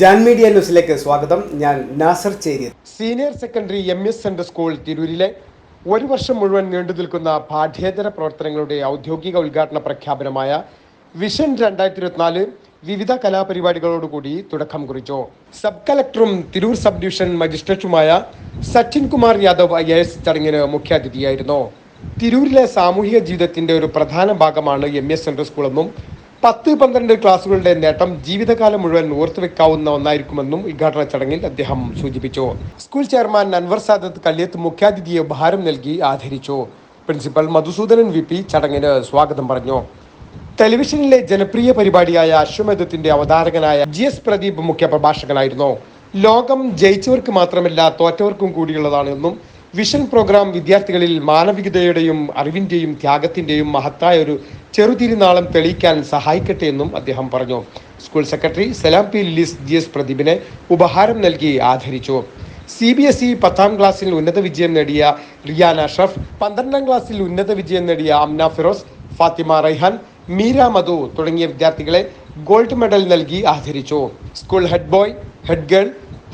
Jan media ന്യൂസിലേക്ക് സ്വാഗതം. ഞാൻ Nasar Cheri senior secondary M S central school തിരൂരിലെ ഒരു വർഷം മുഴുവൻ നീണ്ടു നിൽക്കുന്ന പാഠ്യേതര പ്രവർത്തനങ്ങളുടെ ഔദ്യോഗിക ഉദ്ഘാടന പ്രഖ്യാപനമായ വിഷൻ രണ്ടായിരത്തി ഇരുപത്തിനാല് വിവിധ കലാപരിപാടികളോടുകൂടി തുടക്കം കുറിച്ചു. സബ് കളക്ടറും തിരൂർ സബ് ഡിവിഷൻ മജിസ്ട്രേറ്റുമായ സച്ചിൻ കുമാർ യാദവ് ഐ എസ് ചടങ്ങിന് മുഖ്യാതിഥിയായിരുന്നു. തിരൂരിലെ സാമൂഹിക ജീവിതത്തിന്റെ ഒരു പ്രധാന ഭാഗമാണ് എം എസ് സെൻട്രൽ സ്കൂളെന്നും പത്ത് പന്ത്രണ്ട് ക്ലാസുകളുടെ നേട്ടം ജീവിതകാലം മുഴുവൻ ഓർത്തുവെക്കാവുന്ന ഒന്നായിരിക്കുമെന്നും ഉദ്ഘാടന ചടങ്ങിൽ അദ്ദേഹം സൂചിപ്പിച്ചു. സ്കൂൾ ചെയർമാൻ അൻവർ സാദത്ത് കല്യത്ത് മുഖ്യാതിഥിയെ ഭാരം നൽകി ആദരിച്ചു. പ്രിൻസിപ്പൽ മധുസൂദനൻ വി പി ചടങ്ങിന് സ്വാഗതം പറഞ്ഞു. ടെലിവിഷനിലെ ജനപ്രിയ പരിപാടിയായ അശ്വമേധത്തിന്റെ അവതാരകനായ ജി എസ് പ്രദീപ് മുഖ്യപ്രഭാഷകനായിരുന്നു. ലോകം ജയിച്ചവർക്ക് മാത്രമല്ല തോറ്റവർക്കും കൂടിയുള്ളതാണെന്നും വിഷൻ പ്രോഗ്രാം വിദ്യാർത്ഥികളിൽ മാനവികതയുടെയും അറിവിന്റെയും ത്യാഗത്തിന്റെയും മഹത്തായ ഒരു ചെറുതിരുനാളം തെളിയിക്കാൻ സഹായിക്കട്ടെ എന്നും അദ്ദേഹം പറഞ്ഞു. സ്കൂൾ സെക്രട്ടറി സലാം പി ലിസ് ജി എസ് പ്രദീപിനെ ഉപഹാരം നൽകി ആദരിച്ചു. സി ബി എസ് ഇ പത്താം ക്ലാസ്സിൽ ഉന്നത വിജയം നേടിയ റിയാന അഷ്റഫ് പന്ത്രണ്ടാം ക്ലാസ്സിൽ ഉന്നത വിജയം നേടിയ അംന ഫിറോസ് ഫാത്തിമ റൈഹാൻ മീര മധു തുടങ്ങിയ വിദ്യാർത്ഥികളെ ഗോൾഡ് മെഡൽ നൽകി ആദരിച്ചു. School head boy head girl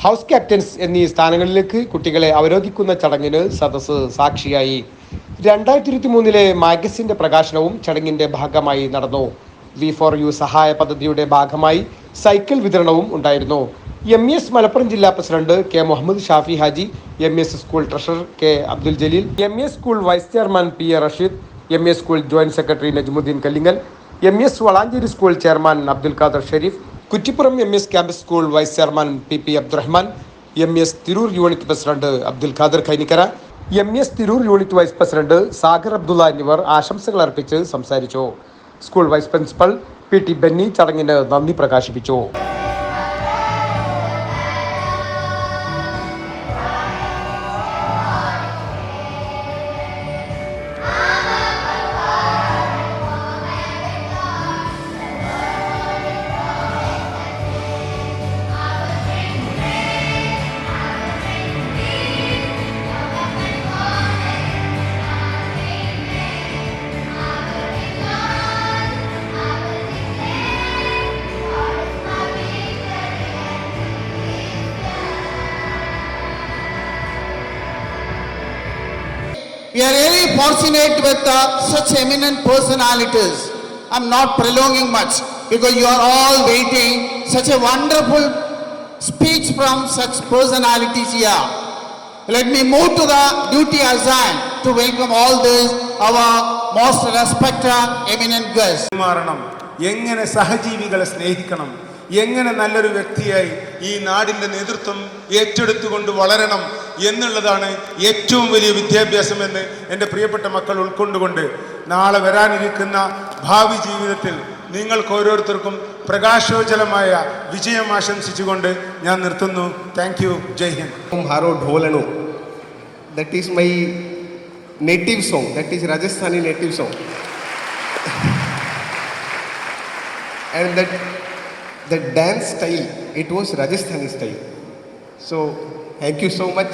house captains എന്നീ സ്ഥാനങ്ങളിലേക്ക് കുട്ടികളെ അവരോധിക്കുന്ന ചടങ്ങിന് സദസ്സ് സാക്ഷിയായി. രണ്ടായിരത്തി ഇരുപത്തി മൂന്നിലെ മാഗസിന്റെ പ്രകാശനവും ചടങ്ങിന്റെ ഭാഗമായി നടന്നു. വി ഫോർ യു സഹായ പദ്ധതിയുടെ ഭാഗമായി സൈക്കിൾ വിതരണവും ഉണ്ടായിരുന്നു. എം എസ് മലപ്പുറം ജില്ലാ president K Muhammad Shafi Haji M S school treasurer K Abdul Jaleel M S school vice chairman P A Rasheed M S school joint secretary Najmuddeen Kallingal M S Valanchery school chairman Abdul Khader Sherif Kuttippuram M S campus school vice chairman P P Abdurahman M S Tirur unit president Abdul Khader Khainikkara M S Tirur unit vice president Sagar Abdullah എന്നിവർ ആശംസകൾ അർപ്പിച്ച് സംസാരിച്ചു. School vice principal P T Benny ചടങ്ങിന് നന്ദി പ്രകാശിപ്പിച്ചു. Fortunate with uh, such eminent personalities. I'm not prolonging much because you are all waiting. Such a wonderful speech from such personalities here. Let me move to the duty assigned to welcome all these our most respected eminent guests. എങ്ങനെ നല്ലൊരു വ്യക്തിയായി ഈ നാടിന്റെ നേതൃത്വം ഏറ്റെടുത്തുകൊണ്ട് വളരണം എന്നുള്ളതാണ് ഏറ്റവും വലിയ വിദ്യാഭ്യാസം എന്ന് എന്റെ പ്രിയപ്പെട്ട മക്കൾ ഉൾക്കൊണ്ടുകൊണ്ട് നാളെ വരാനിരിക്കുന്ന ഭാവി ജീവിതത്തിൽ നിങ്ങൾക്ക് ഓരോരുത്തർക്കും പ്രകാശോജ്വലമായ വിജയം ആശംസിച്ചുകൊണ്ട് ഞാൻ നിർത്തുന്നു. Thank you Jai Hind Harrow. That is my native song That is Rajasthani native song and that the dance style, it was Rajasthani style. So thank you so much.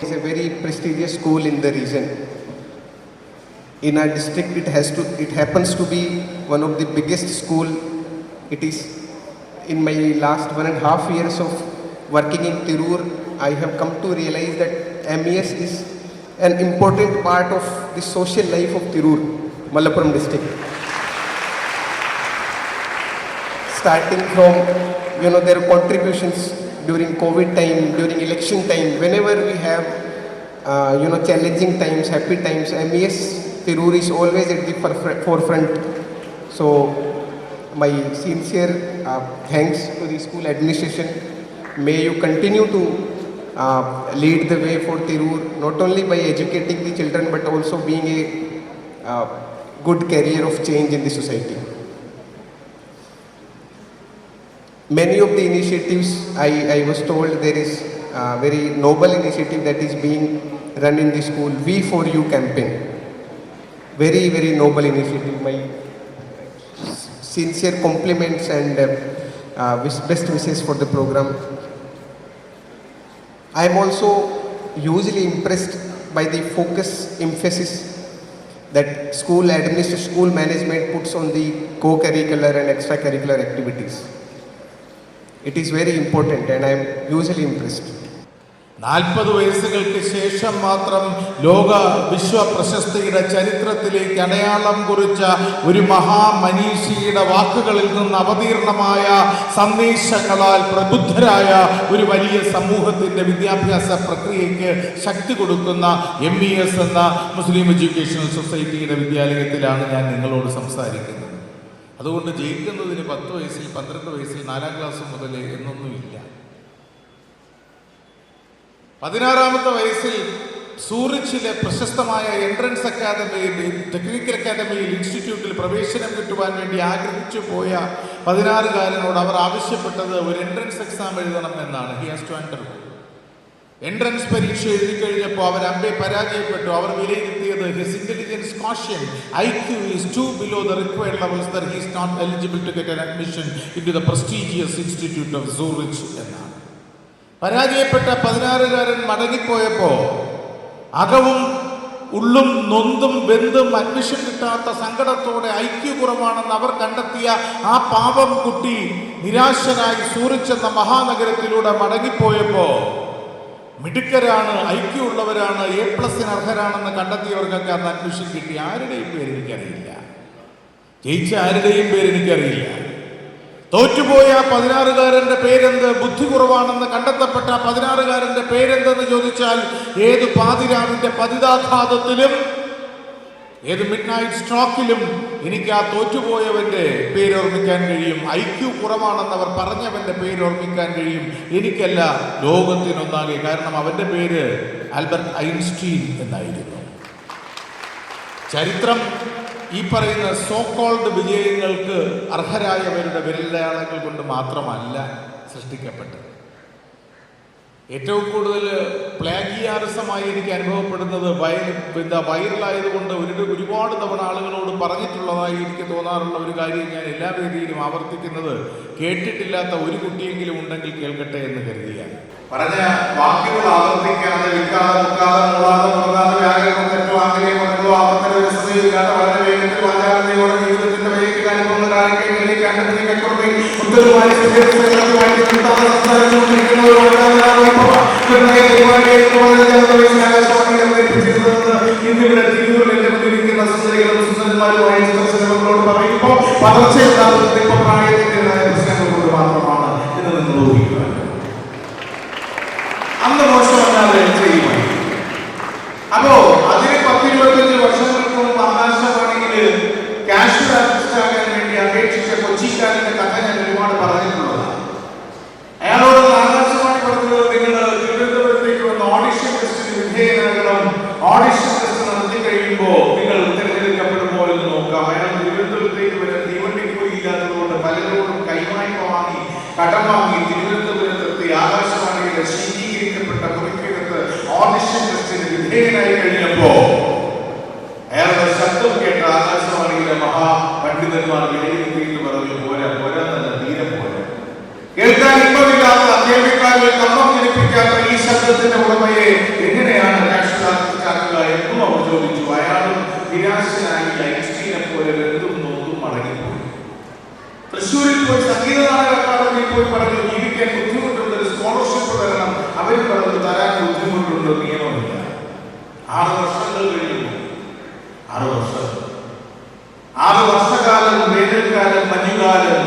It's a very prestigious school in the region. In our district, it has to. It happens to be one of the biggest school. It is in my last one and a half years of working in Tirur, I have come to realize that MES is an important part of the social life of Tirur, Malappuram district. Starting from, you know, their contributions during COVID time, during election time, whenever we have, uh, you know, challenging times, happy times, MES Tirur is always at the forefront-. So, my sincere uh, thanks to the school administration. May you continue to uh, lead the way for Tirur, not only by educating the children but also being a uh, good carrier of change in the society. Many of the initiatives, I, I was told there is a very noble initiative that is being run in the school, We for You campaign. Very, very noble initiative. My sincere compliments and uh, uh, best wishes for the program. I am also hugely impressed by the focus, emphasis that school administration, school management puts on the co-curricular and extracurricular activities. It is very important and I am hugely impressed നാൽപ്പത് വയസ്സുകൾക്ക് ശേഷം മാത്രം ലോക വിശ്വ പ്രശസ്തിയുടെ ചരിത്രത്തിലേക്ക് അടയാളം കുറിച്ച ഒരു മഹാമനീഷിയുടെ വാക്കുകളിൽ നിന്ന് അവതീർണമായ സന്ദേശങ്ങളാൽ പ്രബുദ്ധരായ ഒരു വലിയ സമൂഹത്തിന്റെ വിദ്യാഭ്യാസ പ്രക്രിയയ്ക്ക് ശക്തി കൊടുക്കുന്ന എം എസ് എന്ന മുസ്ലിം എഡ്യൂക്കേഷണൽ സൊസൈറ്റിയുടെ വിദ്യാലയത്തിലാണ് ഞാൻ നിങ്ങളോട് സംസാരിക്കുന്നത്. അതുകൊണ്ട് ജയിക്കുന്നതിന് പത്ത് വയസ്സിൽ പന്ത്രണ്ട് വയസ്സിൽ നാലാം ക്ലാസ് മുതൽ എന്നൊന്നുമില്ല. പതിനാറാമത്തെ വയസ്സിൽ സൂറിച്ചിലെ പ്രശസ്തമായ എൻട്രൻസ് അക്കാദമിയിൽ ടെക്നിക്കൽ അക്കാദമിയിൽ ഇൻസ്റ്റിറ്റ്യൂട്ടിൽ പ്രവേശനം കിട്ടുവാൻ വേണ്ടി ആഗ്രഹിച്ചു പോയ പതിനാറുകാരനോട് അവർ ആവശ്യപ്പെട്ടത് ഒരു എൻട്രൻസ് എക്സാം എഴുതണം എന്നാണ്. He has to enter entrance പരീക്ഷ എഴുതി കഴിഞ്ഞപ്പോൾ അവർ അമ്പെ പരാജയപ്പെട്ടു. അവർ വിലയിരുത്തിയത് his intelligence quotient, IQ is too below the required levels that he is not eligible to get an admission into the prestigious institute of Zurich പരാജയപ്പെട്ട പതിനാറുകാരൻ മടങ്ങിപ്പോയപ്പോ അകവും ഉള്ളും നൊന്തും വെന്തും അഡ്മിഷൻ കിട്ടാത്ത സങ്കടത്തോടെ ഐക്യ കുറവാണെന്ന് അവർ കണ്ടെത്തിയ ആ പാപം കുട്ടി നിരാശനായി സൂറിച്ചെന്ന മഹാനഗരത്തിലൂടെ മടങ്ങിപ്പോയപ്പോ മിടുക്കരാണ് ഐക്യമുള്ളവരാണ് എ പ്ലസിന് അർഹരാണെന്ന് കണ്ടെത്തിയവർക്കൊക്കെ അന്ന് അഡ്മിഷൻ കിട്ടി. ആരുടെയും പേര് എനിക്കറിയില്ല. ജയിച്ച ആരുടെയും പേര് എനിക്കറിയില്ല. തോറ്റുപോയ പതിനാറുകാരന്റെ പേരെന്ത്? ബുദ്ധി കുറവാണെന്ന് കണ്ടെത്തപ്പെട്ട പതിനാറുകാരന്റെ പേരെന്തെന്ന് ചോദിച്ചാൽ ഏത് പാതിരാവിന്റെ പതിതാഘാതത്തിലും ഏത് മിഡ് നൈറ്റ് സ്ട്രോക്കിലും എനിക്ക് ആ തോറ്റുപോയവന്റെ പേര് ഓർമ്മിക്കാൻ കഴിയും. ക്യു കുറവാണെന്ന് അവർ പറഞ്ഞവന്റെ പേര് ഓർമ്മിക്കാൻ കഴിയും. എനിക്കല്ല ലോകത്തിനൊന്നാകെ. കാരണം അവന്റെ പേര് ആൽബർട്ട് ഐൻസ്റ്റീൻ എന്നായിരുന്നു. ചരിത്രം ഈ പറയുന്ന സോക്കോൾഡ് വിജയങ്ങൾക്ക് അർഹരായവരുടെ വിരലടയാളങ്ങൾ കൊണ്ട് മാത്രമല്ല സൃഷ്ടിക്കപ്പെട്ടത്. ഏറ്റവും കൂടുതൽ പ്ലാഗിയാരസമായി എനിക്ക് അനുഭവപ്പെടുന്നത് വൈറ എന്താ വൈറലായതുകൊണ്ട് ഒരു ഒരുപാട് തവണ ആളുകളോട് പറഞ്ഞിട്ടുള്ളതായി എനിക്ക് തോന്നാറുള്ള ഒരു കാര്യം ഞാൻ എല്ലാ രീതിയിലും ആവർത്തിക്കുന്നത് കേട്ടിട്ടില്ലാത്ത ഒരു കുട്ടിയെങ്കിലും ഉണ്ടെങ്കിൽ കേൾക്കട്ടെ എന്ന് കരുതിയാണ് പറഞ്ഞ വാക്കുകൾ ആവർത്തിക്കാതെ വിൽക്കാതെ മുക്കാതെ മൂടാതെ മുടങ്ങാതെ വ്യാകരണം തെറ്റോ ആംഗലേയ പദങ്ങളോ ആവർത്തന വ്യവസ്ഥയില്ലാതെ വളരെ വേഗത്തിൽ വാചാലതയോടെ ജീവിതത്തിന്റെ വഴിക്ക് അനുഭവങ്ങൾ ആരെങ്കിലും കണ്ടെത്തി കൈക്കൊണ്ടേ ഉത്തരവാദി ഇന്നിവിടെ തിരൂരിൽ എന്റെ മുന്നിലിരിക്കുന്ന സുന്ദരികളും സുന്ദരന്മാരുമായ ചിത്രസിനിമകളോട് പറയുമ്പോൾ പതർച്ചയുണ്ടാകുന്നത് ഈ ശബ്ദത്തിന്റെ ഉടമയെ എങ്ങനെയാണ് ആക്കുക എന്നും അവർ ചോദിച്ചു അയാളും നിരാശനായി ഐൻസ്റ്റീനെ പോലെ വെറുതും നോക്കും മടങ്ങിപ്പോയി. തൃശ്ശൂരിൽ പോയി സംഗീത പോയി പറഞ്ഞു ജീവിക്കാൻ ബുദ്ധിമുട്ടുണ്ട് ഒരു സ്കോളർഷിപ്പ് തരണം അവർ പറഞ്ഞു തരാൻ ബുദ്ധിമുട്ടുണ്ട് നിയമമില്ല. ആറ് വർഷങ്ങൾ കഴിഞ്ഞു. ആറ് വർഷം. ആറ് വർഷകാലം വേനൽക്കാലം മഞ്ഞുകാലം.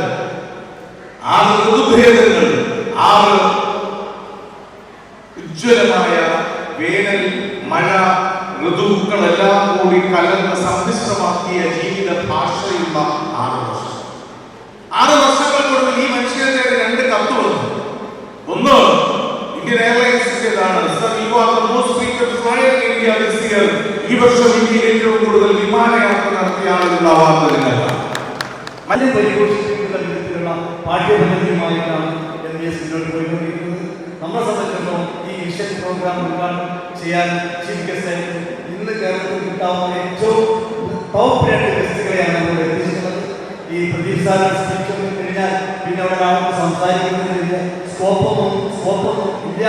ആറ് ഋതുഭേദങ്ങൾ. ആറ് ഉജ്ജ്വലമായ വേനൽ മഴ ഋതുക്കളെല്ലാം കൂടി കലർന്ന് സമ്മിശ്രമാക്കിയ ജീവിത ഭാഷയുള്ള ആറ് വർഷം. ആറ് ഈ മനുഷ്യന്റെ രണ്ട് കത്ത് ഒന്ന് ഇന്ത്യൻ എയർലൈൻസിന്റേതാണ് ഇന്ത്യ ഈ വർഷം ഇന്ത്യയിൽ ഏറ്റവും കൂടുതൽ വിമാനയാത്ര നടത്തിയ മറ്റ് പരിപോഷിപ്പിക്കുന്ന വിധത്തിലുള്ള പാഠ്യപദ്ധതിയുമായിട്ടാണ് എം എസ് പ്രോഗ്രാം ഉദ്ഘാടനം ചെയ്യാൻ ചീഫ് ഗസ്റ്റ് ഇന്ന് കേരളത്തിൽ കിട്ടാവുന്ന ഏറ്റവും ടോപ്പ് രണ്ട് ഗസ്റ്റുകളെയാണ് നമ്മൾ എത്തിച്ചിട്ടുള്ളത് ഈ പ്രദീപ് സാറിന്റെ സ്പീച്ച് കഴിഞ്ഞാൽ പിന്നെ അവിടെ ആൾക്ക് സംസാരിക്കുന്നതിന് സ്കോപ്പൊന്നും സ്കോപ്പൊന്നും ഇല്ല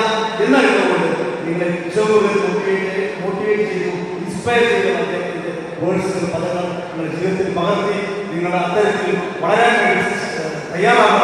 എന്നറിയുന്നതുകൊണ്ട് നിങ്ങൾ ഏറ്റവും കൂടുതൽ മോട്ടിവേറ്റ് മോട്ടിവേറ്റ് ചെയ്തു ഇൻസ്പയർ ചെയ്തു അദ്ദേഹത്തിന്റെ വേർഡ്സ് പദങ്ങൾ നിങ്ങളുടെ ജീവിതത്തിൽ പകർത്തി നിങ്ങളുടെ അത്തരത്തിൽ വളരാൻ തയ്യാറാകണം.